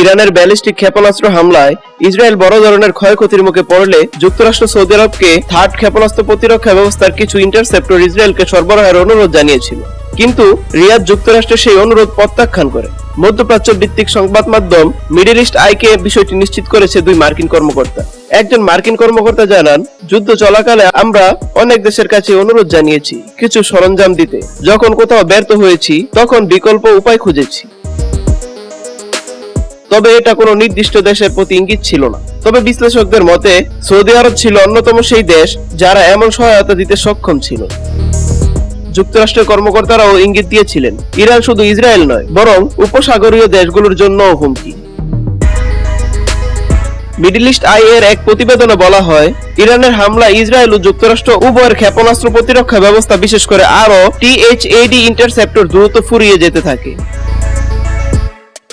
ইরানের ব্যালিস্টিক ক্ষেপণাস্ত্র হামলায় ইসরায়েল বড় ধরনের ক্ষয়ক্ষতির মুখে পড়লে যুক্তরাষ্ট্র সৌদি আরবকে থার্ড ক্ষেপণাস্ত্র প্রতিরক্ষা ব্যবস্থার কিছু ইন্টারসেপ্টর ইসরায়েলকে সরবরাহের অনুরোধ জানিয়েছিল। কিন্তু রিয়াদ যুক্তরাষ্ট্র সেই অনুরোধ প্রত্যাখ্যান করে। মধ্যপ্রাচ্য ভিত্তিক সংবাদ মাধ্যম মিডল ইস্ট আইকে বিষয়টি নিশ্চিত করেছে দুই মার্কিন কর্মকর্তা। একজন মার্কিন কর্মকর্তা জানান, যুদ্ধ চলাকালে আমরা অনেক দেশের কাছে অনুরোধ জানিয়েছি কিছু সরঞ্জাম দিতে। যখন কোথাও ব্যর্থ হয়েছি, তখন বিকল্প উপায় খুঁজেছি। তবে এটা কোনো নির্দিষ্ট দেশের প্রতি ইঙ্গিত ছিল না। তবে বিশ্লেষকদের মতে, সৌদি আরব ছিল অন্যতম সেই দেশ যারা এমন সহায়তা দিতে সক্ষম ছিল। যুক্তরাষ্ট্রের কর্মকর্তারাও ইঙ্গিত দিয়েছিলেন, ইরান শুধু ইসরায়েল নয়, বরং উপসাগরীয় দেশগুলোর জন্য হুমকি। মিডল ইস্ট আই এর এক প্রতিবেদনে বলা হয়, ইরানের হামলা ইসরায়েল ও যুক্তরাষ্ট্র উভয়ের ক্ষেপণাস্ত্র প্রতিরক্ষা ব্যবস্থা, বিশেষ করে আরও টিএইচএডি ইন্টারসেপ্টর দ্রুত ফুরিয়ে যেতে থাকে।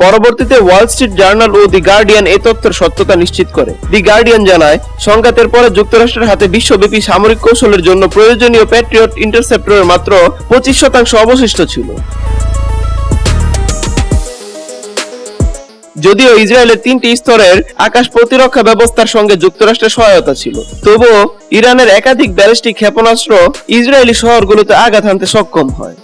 পরবর্তীতে ওয়াল স্ট্রিট জার্নাল ও দি গার্ডিয়ান এই তথ্যের সত্যতা নিশ্চিত করে। দি গার্ডিয়ান জানায়, সংঘাতের পরে যুক্তরাষ্ট্রের হাতে বিশ্বব্যাপী সামরিক কৌশলের জন্য প্রয়োজনীয় প্যাট্রিয়ট ইন্টারসেপ্টরের মাত্র পঁচিশ শতাংশ অবশিষ্ট ছিল। যদিও ইসরায়েলের তিনটি স্তরের আকাশ প্রতিরক্ষা ব্যবস্থার সঙ্গে যুক্তরাষ্ট্রের সহায়তা ছিল, তবুও ইরানের একাধিক ব্যালিস্টিক ক্ষেপণাস্ত্র ইসরায়েলি শহরগুলোতে আঘাত হানতে সক্ষম হয়।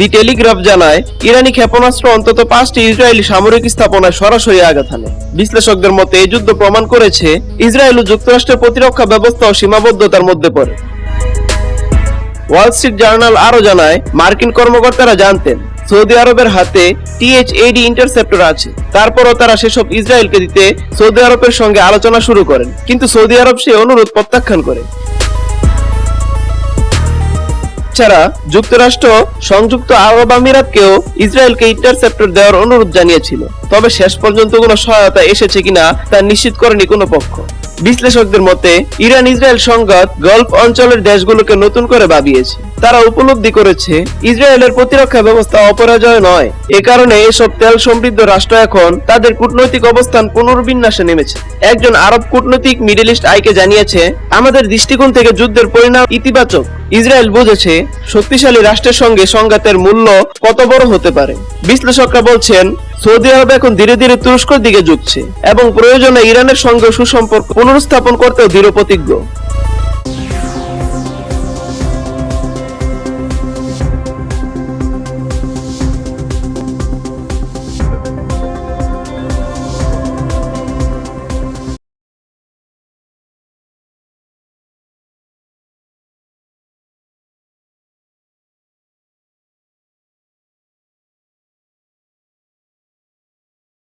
দি টেলিগ্রাফ জানায়, ইরানি ক্ষেপণাস্ত্র অন্তত পাঁচটি ইসরায়েলি সামরিক স্থাপনায় সরাসরি আঘাত হানে। বিশ্লেষকদের মতে এই যুদ্ধ প্রমাণ করেছে ইসরায়েল ও যুক্তরাষ্ট্রের প্রতিরক্ষা ব্যবস্থাও সীমাবদ্ধতার মধ্যে পড়ে। ওয়াল স্ট্রিট জার্নাল আরও জানায়, মার্কিন কর্মকর্তারা জানতেন, সৌদি আরবের হাতে টিএইচএডি ইন্টারসেপ্টর আছে। তারপরও তারা সেসব ইসরায়েলকে দিতে সৌদি আরবের সঙ্গে আলোচনা শুরু করেন। কিন্তু সৌদি আরব সে অনুরোধ প্রত্যাখ্যান করে। ছাড়া যুক্তরাষ্ট্র সংযুক্ত আরব আমিরাতকেও ইসরায়েলকে ইন্টারসেপ্টর দেওয়ার অনুরোধ জানিয়েছিল। তবে শেষ পর্যন্ত কোনো সহায়তা এসেছে কিনা তা নিশ্চিত করেনি কোনো পক্ষ। বিশ্লেষকদের মতে ইরান ইসরায়েল সংঘাত গল্ফ অঞ্চলের দেশগুলোকে নতুন করে ভাবিয়েছে তারা উপলব্ধি করেছে, ইসরায়েলের প্রতিরক্ষা ব্যবস্থা অপরাজয় নয়। এ কারণে এসব তেল সমৃদ্ধ রাষ্ট্র এখন তাদের কূটনৈতিক অবস্থান পুনর্বিন্যাসে নেমেছে। একজন আরব কূটনৈতিক মিডল ইস্ট আইকে জানিয়েছে, আমাদের দৃষ্টিকোণ থেকে যুদ্ধের পরিণাম ইতিবাচক। ইসরায়েল বুঝেছে, শক্তিশালী রাষ্ট্রের সঙ্গে সংঘাতের মূল্য কত বড় হতে পারে। বিশ্লেষকরা বলছেন, সৌদি আরব এখন ধীরে ধীরে তুরস্কর দিকে ঝুঁকছে এবং প্রয়োজনে ইরানের সঙ্গে সুসম্পর্ক পুনরুস্থাপন করতেও দৃঢ় প্রতিজ্ঞ।